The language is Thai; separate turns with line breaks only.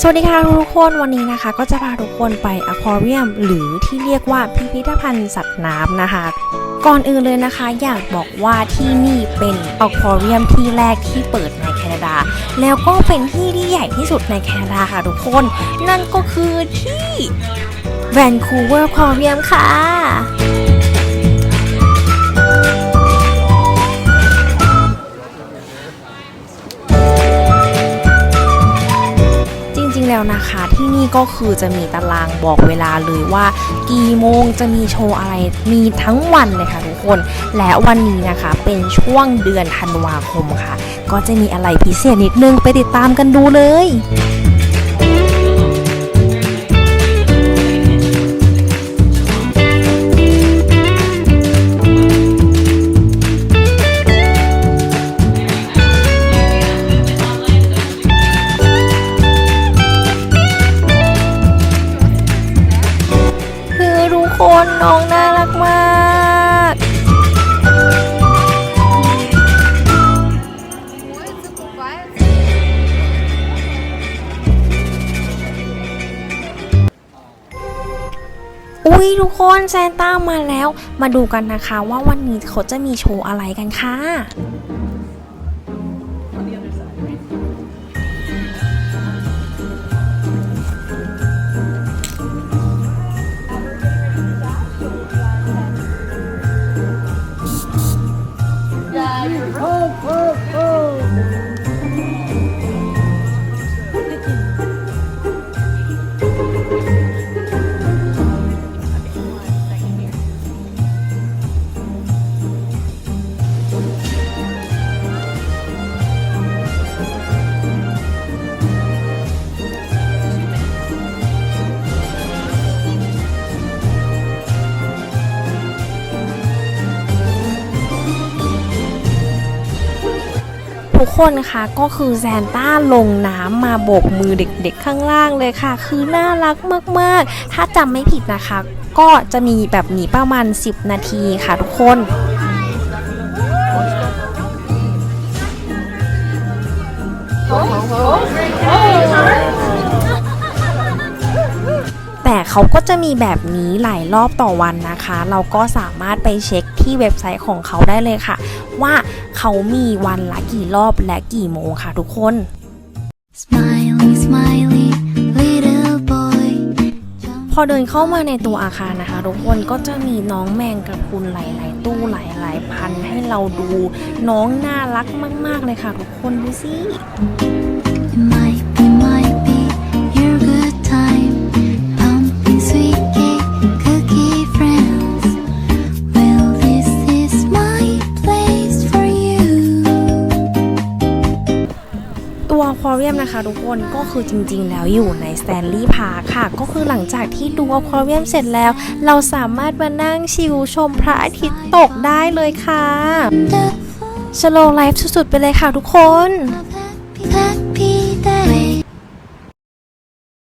สวัสดีค่ะทุกคนวันนี้นะคะก็จะพาทุกคนไปอควาเรียมหรือที่เรียกว่าพิพิธภัณฑ์สัตว์น้ำนะคะ ก่อนอื่นเลยนะคะ อยากบอกว่าที่นี่เป็นอควาเรียมที่แรกที่เปิดในแคนาดา แล้วก็เป็นที่ที่ใหญ่ที่สุดในแคนาดาค่ะทุกคน นั่นก็คือที่แวนคูเวอร์อควาเรียมค่ะ แล้วนะคะ ที่นี่ก็คือจะมีตารางบอกเวลาเลยว่า กี่โมงจะมีโชว์อะไรมีทั้งวันเลยค่ะทุกคน และวันนี้นะคะเป็นช่วงเดือนธันวาคมค่ะ ก็จะมีอะไรพิเศษนิดนึงไปติดตามกันดูเลย คนน้องน่ารักมากอุ้ยทุกคนแซนต้ามาแล้ว มาดูกันนะคะว่าวันนี้เขาจะมีโชว์อะไรกันค่ะ Oh, oh, oh. ทุกคนคะก็คือแซนต้าลงน้ำมาโบกมือเด็กๆข้างล่างเลยค่ะ คือน่ารักมากๆ ถ้าจำไม่ผิดนะคะ ก็จะมีแบบนี้ประมาณ 10 นาทีค่ะทุกคน เขาก็จะมีแบบนี้หลายรอบต่อวันนะคะ เราก็สามารถไปเช็คที่เว็บไซต์ของเขาได้เลยค่ะ ว่าเขามีวันละกี่รอบและกี่โมงค่ะทุกคน
Smiley, smiley, little boy.
พอเดินเข้ามาในตัวอาคารนะคะ ทุกคนก็จะมีน้องแมงกระพรุนหลาย ๆ ตู้หลาย ๆ พันให้เราดูน้องน่ารักมาก ๆ เลยค่ะ ทุกคนดูสิ อควาเรียมนะคะทุกคนก็คือจริงๆ แล้วอยู่ในสแตนลีย์พาร์คค่ะ ก็คือหลังจากที่ดูอควาเรียมเสร็จแล้ว เราสามารถมานั่งชิลชมพระอาทิตย์ตกได้เลยค่ะ
The
สโลไลฟ์สุดๆ ไปเลยค่ะทุกคน